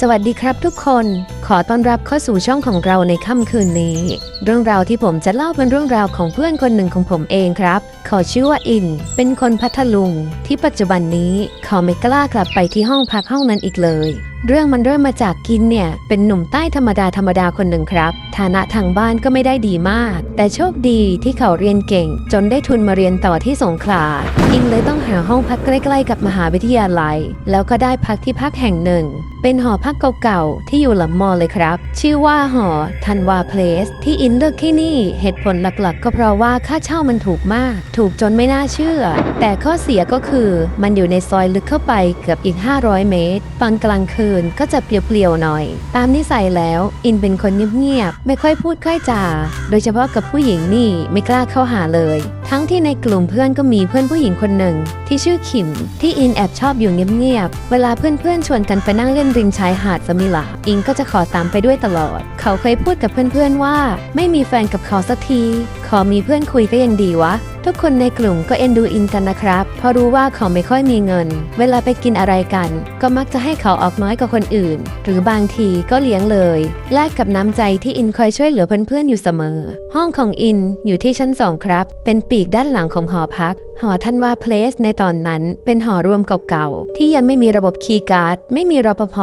สวัสดีครับทุกคน ขอต้อนรับเข้าสู่ช่องของเราในค่ำคืนนี้ เรื่องราวที่ผมจะเล่าเป็นเรื่องราวของเพื่อนคนหนึ่งของผมเองครับ เขาชื่อว่าอิน เป็นคนพัทลุง ที่ปัจจุบันนี้เขาไม่กล้ากลับไปที่ห้องพักห้องนั้นอีกเลย เรื่องมันเริ่มมาจากกินเนี่ย เป็นหนุ่มใต้ธรรมดาธรรมดาคนหนึ่งครับ ฐานะทางบ้านก็ไม่ได้ดีมาก แต่โชคดีที่เขาเรียนเก่ง จนได้ทุนมาเรียนต่อที่สงขลาอิงเลยต้องหาห้องพักใกล้ ๆ กับมหาวิทยาลัย แล้วก็ได้พักที่พักแห่งหนึ่ง เป็นหอพักเก่าๆ ที่อยู่หลังมอเลยครับ ชื่อว่าหอทันวาเพลส ที่อินเลือกที่นี่เหตุผลหลักๆ ก็เพราะว่าค่าเช่ามันถูกมาก ถูกจนไม่น่าเชื่อ แต่ข้อเสียก็คือมันอยู่ในซอยลึกเข้าไปเกือบอีก 500 เมตร ตอนกลางคืนก็จะเปลี่ยวๆหน่อย ตามนิสัยแล้ว อินเป็นคนเงียบๆไม่ค่อยพูดค่อยจา โดยเฉพาะกับผู้หญิงนี่ไม่กล้าเข้าหาเลย ทั้งที่ในกลุ่มเพื่อนก็มีเพื่อนผู้หญิงคนหนึ่งที่ชื่อขิม ที่อินแอบชอบอยู่เงียบๆเวลาเพื่อนๆชวนกันไปนั่งเล่นริมชายหาดสมิลา อิงก็จะขอตามไปด้วยตลอด เขาเคยพูดกับเพื่อนๆว่า ไม่มีแฟนกับเขาสักที ขอมีเพื่อนคุยก็ยังดีวะ ทุกคนในกลุ่มก็เอ็นดูอินกันนะครับ เพราะรู้ว่าเขาไม่ค่อยมีเงิน เวลาไปกินอะไรกัน ก็มักจะให้เขาออกน้อยกว่าคนอื่น หรือบางทีก็เลี้ยงเลย แลกกับน้ำใจที่อินคอยช่วยเหลือเพื่อนๆอยู่เสมอ ห้องของอินอยู่ที่ชั้นสองครับ เป็นปีกด้านหลังของหอพัก หอทันวาเพลสในตอนนั้นเป็นหอรวมเก่าๆ ที่ยังไม่มีระบบคีย์การ์ด ไม่มีรปภ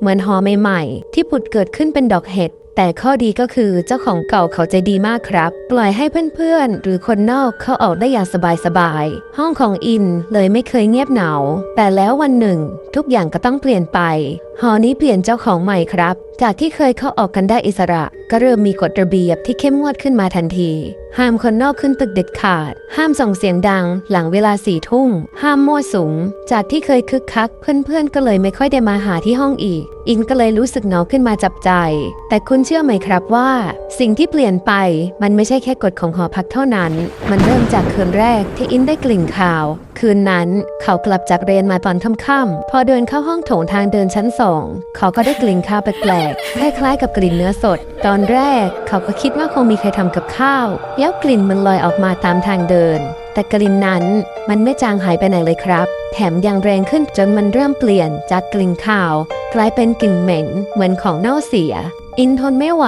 เหมือนหอใหม่ๆ ที่ผุดเกิดขึ้นเป็นดอกเห็ด แต่ข้อดีก็คือเจ้าของเก่าเขาใจดีมากครับ ปล่อยให้เพื่อนๆ หรือคนนอกเข้าออกได้อย่างสบายๆ ห้องของอินเลยไม่เคยเงียบเหงา แต่แล้ววันหนึ่ง ทุกอย่างก็ต้องเปลี่ยนไป หอนี้เปลี่ยนเจ้าของใหม่ครับ จากที่เคยเข้าออกกันได้อิสระ ก็เริ่มมีกฎระเบียบที่เข้มงวดขึ้นมาทันที ห้ามคนนอกขึ้นตึกเด็ดขาด ห้ามส่งเสียงดัง หลังเวลาสี่ทุ่มห้ามมั่วสุม จากที่เคยคึกคัก เพื่อนๆ ก็เลยไม่ค่อยได้มาหาที่ห้องอีก อินก็เลยรู้สึกเหงาขึ้นมาจับใจ แต่คุณเชื่อไหมครับว่า สิ่งที่เปลี่ยนไปมันไม่ใช่แค่กฎของหอพักเท่านั้น มันเริ่มจากคืนแรกที่อินได้กลิ่นข่าว คืนนั้นเขากลับจากเรียนมาตอนค่ำๆพอเดินเข้าห้องโถงทางเดินชั้นสองเขาก็ได้กลิ่นข้าวแปลกๆ คล้ายๆ กับกลิ่นเนื้อสด ตอนแรกเขาก็คิดว่าคงมีใครทำกับข้าวแล้วกลิ่นมันลอยออกมาตามทางเดิน แต่กลิ่นนั้นมันไม่จางหายไปไหนเลยครับ แถมยังแรงขึ้นจนมันเริ่มเปลี่ยนจากกลิ่นข้าว กลายเป็นกลิ่นเหม็นเหมือนของเน่าเสีย อินทนไม่ไหว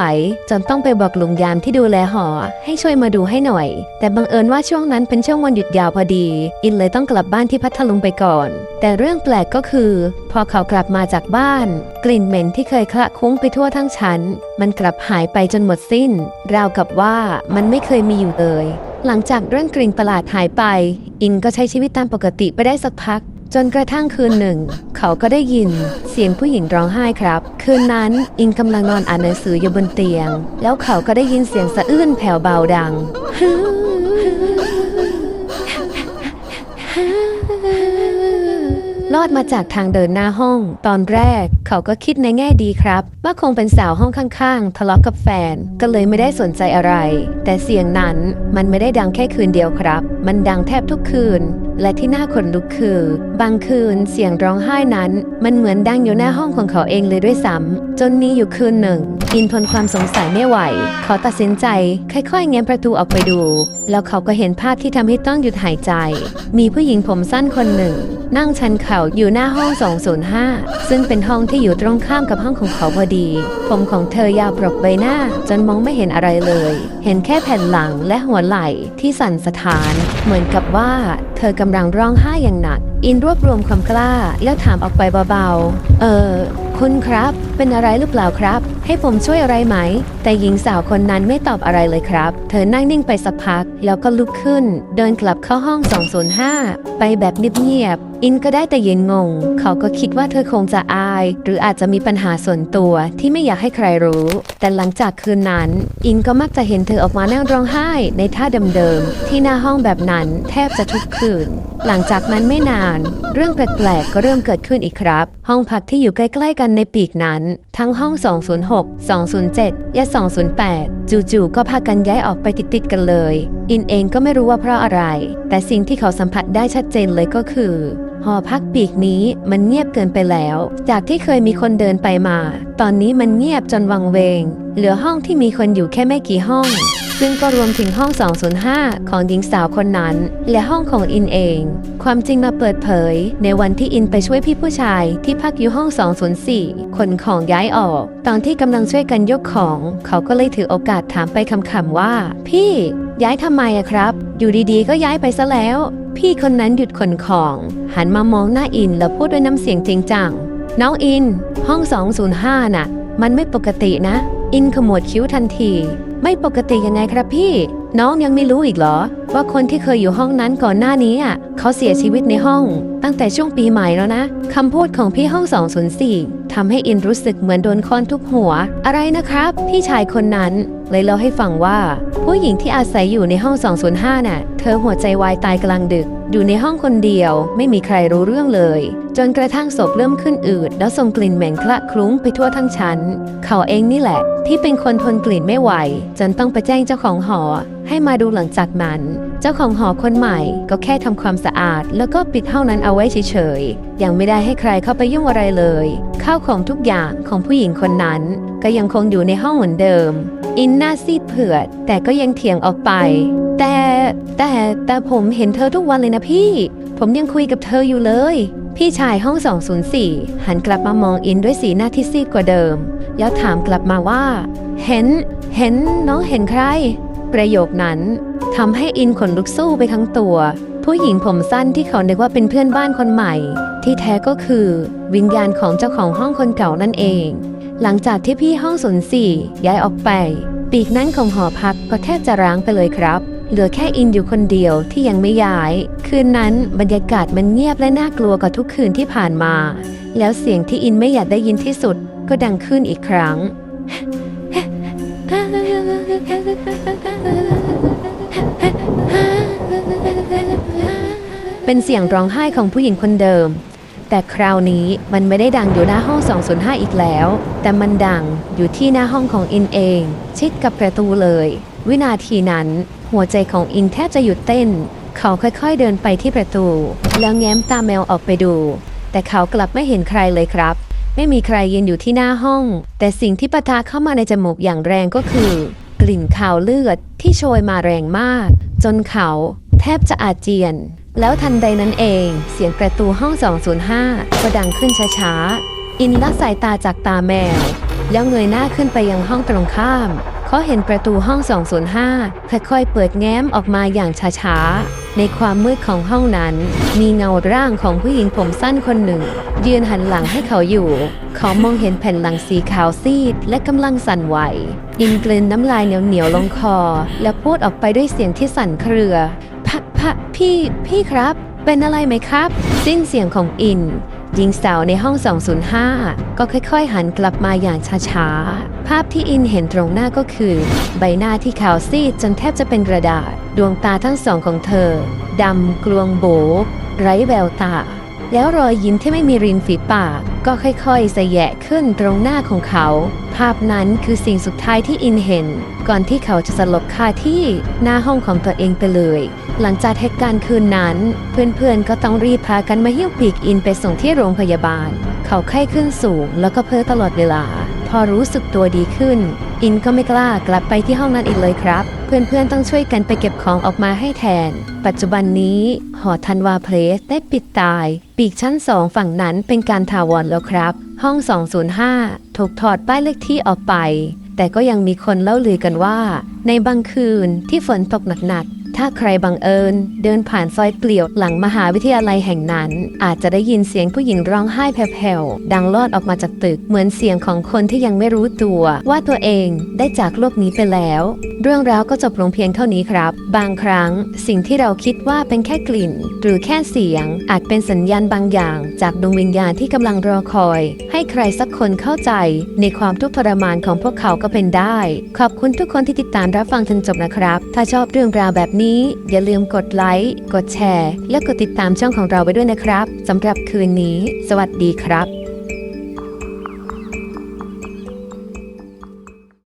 จนต้องไปบอกลุงยามที่ดูแลหอ ให้ช่วยมาดูให้หน่อย แต่บังเอิญว่าช่วงนั้นเป็นช่วงวันหยุดยาวพอดี อินเลยต้องกลับบ้านที่พัทลุงไปก่อน แต่เรื่องแปลกก็คือ พอเขากลับมาจากบ้าน กลิ่นเหม็นที่เคยคละคุ้งไปทั่วทั้งชั้น มันกลับหายไปจนหมดสิ้น ราวกับว่ามันไม่เคยมีอยู่เลยหลังจากเรื่องกลิ่นประหลาดหายไป อินก็ใช้ชีวิตตามปกติไปได้สักพัก จนกระทั่งคืนหนึ่ง เขาก็ได้ยินเสียงผู้หญิงร้องไห้ครับ คืนนั้นอินกำลังนอนอ่านหนังสืออยู่บนเตียง แล้วเขาก็ได้ยินเสียงสะอื้นแผ่วเบาดังลอดมาจากทางเดินหน้าห้อง ตอนแรกเขาก็คิดในแง่ดีครับ ว่าคงเป็นสาวห้องข้างๆ ทะเลาะกับแฟน ก็เลยไม่ได้สนใจอะไร แต่เสียงนั้นมันไม่ได้ดังแค่คืนเดียวครับ มันดังแทบทุกคืน และที่น่าขนลุกคือ บางคืนเสียงร้องไห้นั้น มันเหมือนดังอยู่หน้าห้องของเขาเองเลยด้วยซ้ำจนมีอยู่คืนหนึ่งอินทนความสงสัยไม่ไหว เขาตัดสินใจ ค่อยๆแง้มประตูออกไปดู แล้วเขาก็เห็นภาพที่ทำให้ต้องหยุดหายใจ มีผู้หญิงผมสั้นคนหนึ่ง นั่งชันเข่าอยู่หน้าห้อง 205 ซึ่งเป็นห้องที่อยู่ตรงข้ามกับห้องของเขาพอดี ผมของเธอยาวปรบใบหน้า จนมองไม่เห็นอะไรเลย เห็นแค่แผ่นหลังและหัวไหล่ที่สั่นสะท้าน เหมือนกับว่าเธอกำลังร้องไห้อย่างหนัก อินรวบรวมความกล้าแล้วถามออกไปเบาๆ เออ คุณครับ เป็นอะไรหรือเปล่าครับ ให้ผมช่วยอะไรไหม แต่หญิงสาวคนนั้นไม่ตอบอะไรเลยครับ เธอนั่งนิ่งไปสักพัก แล้วก็ลุกขึ้น เดินกลับเข้าห้อง 205 ไปแบบเงียบๆอินก็ได้แต่ยืนงง เขาก็คิดว่าเธอคงจะอาย หรืออาจจะมีปัญหาส่วนตัวที่ไม่อยากให้ใครรู้ แต่หลังจากคืนนั้น อินก็มักจะเห็นเธอออกมานั่งร้องไห้ในท่าเดิมๆที่หน้าห้องแบบนั้นแทบจะทุกคืน หลังจากนั้นไม่นาน เรื่องแปลกๆก็เริ่มเกิดขึ้นอีกครับ ห้องพักที่อยู่ใกล้ๆกันในปีกนั้น ทั้งห้อง 206 207 และ 208 จู่ๆก็พากันย้ายออกไปติดๆกันเลย อินเองก็ไม่รู้ว่าเพราะอะไร แต่สิ่งที่เขาสัมผัสได้ชัดเจนเลยก็คือหอพักปีกนี้มันเงียบเกินไปแล้ว จากที่เคยมีคนเดินไปมา ตอนนี้มันเงียบจนวังเวง เหลือห้องที่มีคนอยู่แค่ไม่กี่ห้อง ซึ่งก็รวมถึงห้อง 205 ของหญิงสาวคนนั้น และห้องของอินเอง ความจริงมาเปิดเผย ในวันที่อินไปช่วยพี่ผู้ชายที่พักอยู่ห้อง 204ขนของย้ายออก ตอนที่กำลังช่วยกันยกของ เขาก็เลยถือโอกาสถามไปคำๆว่า พี่ย้ายทำไมอะครับ อยู่ดีๆ ก็ย้ายไปซะแล้ว พี่คนนั้นหยุดขนของ หันมามองหน้าอินแล้วพูดด้วยน้ำเสียงจริงจัง น้องอิน ห้อง 205 น่ะ มันไม่ปกตินะ อินขมวดคิ้วทันที ไม่ปกติยังไงครับพี่ น้องยังไม่รู้อีกเหรอ ว่าคนที่เคยอยู่ห้องนั้นก่อนหน้านี้อะเขาเสียชีวิตในห้อง ตั้งแต่ช่วงปีใหม่แล้วนะคำพูดของพี่ห้อง 204ทำให้อินรู้สึกเหมือนโดนค้อนทุบหัว อะไรนะครับ พี่ชายคนนั้น เลยเล่าให้ฟังว่า ผู้หญิงที่อาศัยอยู่ในห้อง 205 น่ะ เธอหัวใจวายตายกลางดึก อยู่ในห้องคนเดียว ไม่มีใครรู้เรื่องเลย จนกระทั่งศพเริ่มขึ้นอืด แล้วส่งกลิ่นเหม็นคละคลุ้งไปทั่วทั้งชั้น เขาเองนี่แหละ ที่เป็นคนทนกลิ่นไม่ไหว จนต้องไปแจ้งเจ้าของหอ ให้มาดูหลังจากนั้นเจ้าของหอคนใหม่ก็แค่ทำความสะอาด แล้วก็ปิดห้องนั้นเอาไว้เฉยๆ ยังไม่ได้ให้ใครเข้าไปยุ่งอะไรเลย ข้าวของทุกอย่างของผู้หญิงคนนั้น ก็ยังคงอยู่ในห้องเหมือนเดิม อินหน้าซีดเผือด แต่ก็ยังเถียงออกไป แต่แต่แต่ผมเห็นเธอทุกวันเลยนะพี่ ผมยังคุยกับเธออยู่เลย พี่ชายห้อง 204 หันกลับมามองอินด้วยสีหน้าที่ซีดกว่าเดิม แล้วถามกลับมาว่า เห็น เห็นน้องเห็นใคร ประโยคนั้น ทำให้อินขนลุกสู้ไปทั้งตัว ผู้หญิงผมสั้นที่เขาเนึกว่าเป็นเพื่อนบ้านคนใหม่ ที่แท้ก็คือ วิญญาณของเจ้าของห้องคนเก่านั่นเอง หลังจากที่พี่ห้องศูนย์สี่ย้ายออกไป ปีกนั้นของหอพักก็แทบจะร้างไปเลยครับ เหลือแค่อินอยู่คนเดียวที่ยังไม่ย้าย คืนนั้นบรรยากาศมันเงียบและน่ากลัวกว่าทุกคืนที่ผ่านมา แล้วเสียงที่อินไม่อยากได้ยินที่สุด ก็ดังขึ้นอีกครั้ง เป็นเสียงร้องไห้ของผู้หญิงคนเดิม แต่คราวนี้มันไม่ได้ดังอยู่หน้าห้อง 205 อีกแล้ว แต่มันดังอยู่ที่หน้าห้องของอินเอง ชิดกับประตูเลย วินาทีนั้น หัวใจของอินแทบจะหยุดเต้น เขาค่อยๆเดินไปที่ประตู แล้วแง้มตาแมวออกไปดู แต่เขากลับไม่เห็นใครเลยครับไม่มีใครยืนอยู่ที่หน้าห้อง แต่สิ่งที่ปะทะเข้ามาในจมูกอย่างแรงก็คือ กลิ่นขาวเลือดที่โชยมาแรงมาก จนเขาแทบจะอาเจียน แล้วทันใดนั้นเอง เสียงประตูห้อง 205 ก็ดังขึ้นช้าๆ อินละสายตาจากตาแมว แล้วเงยหน้าขึ้นไปยังห้องตรงข้ามเขาเห็นประตูห้อง 205 ค่อยๆ เปิดแง้มออกมาอย่างช้าๆ ในความมืดของห้องนั้น มีเงาร่างของผู้หญิงผมสั้นคนหนึ่ง ยืนหันหลังให้เขาอยู่ เขามองเห็นแผ่นหลังสีขาวซีด และกำลังสั่นไหว อินกลืนน้ำลายเหนียวๆลงคอ แล้วพูดออกไปด้วยเสียงที่สั่นเครือ พ,พี่พี่ครับ เป็นอะไรไหมครับ สิ้นเสียงของอินหญิงสาวในห้อง 205 ก็ค่อยๆ หันกลับมาอย่างช้าๆ ภาพที่อินเห็นตรงหน้าก็คือ ใบหน้าที่ขาวซีดจนแทบจะเป็นกระดาษ ดวงตาทั้งสองของเธอ ดำกลวงโบ ไร้แววตา แล้วรอยยิ้มที่ไม่มีริมฝีปาก ก็ค่อยๆสะแยะขึ้นตรงหน้าของเขา ภาพนั้นคือสิ่งสุดท้ายที่อินเห็น ก่อนที่เขาจะสลบคาที่หน้าห้องของตัวเองไปเลย หลังจากเหตุการณ์คืนนั้น เพื่อนๆก็ต้องรีบพากันมาหิ้วปีกอินไปส่งที่โรงพยาบาล เขาไข้ขึ้นสูงแล้วก็เพ้อตลอดเวลา พอรู้สึกตัวดีขึ้น อินก็ไม่กล้ากลับไปที่ห้องนั้นอีกเลยครับ เพื่อนๆต้องช่วยกันไปเก็บของออกมาให้แทน ปัจจุบันนี้ หอธันวาเพลสได้ปิดตาย ปีกชั้นสองฝั่งนั้นเป็นการถาวรแล้วครับ ห้อง 205 ถูกถอดป้ายเลขที่ออกไป แต่ก็ยังมีคนเล่าลือกันว่า ในบางคืนที่ฝนตกหนักๆ ถ้าใครบังเอิญ เดินผ่านซอยเปลี่ยวหลังมหาวิทยาลัยแห่งนั้น อาจจะได้ยินเสียงผู้หญิงร้องไห้แผ่วๆดังลอดออกมาจากตึกเหมือนเสียงของคนที่ยังไม่รู้ตัว ว่าตัวเองได้จากโลกนี้ไปแล้ว เรื่องราวก็จบลงเพียงเท่านี้ครับ บางครั้งสิ่งที่เราคิดว่าเป็นแค่กลิ่น หรือแค่เสียง อาจเป็นสัญญาณบางอย่าง จากดวงวิญญาณที่กำลังรอคอย ให้ใครสักคนเข้าใจ ในความทุกข์ทรมานของพวกเขาก็เป็นได้ ขอบคุณทุกคนที่ติดตามรับฟังจนจบนะครับ ถ้าชอบเรื่องราวแบบนี้ อย่าลืมกดไลค์กดแชร์ และกดติดตามช่องของเราไว้ด้วยนะครับสำหรับคืนนี้ สวัสดีครับ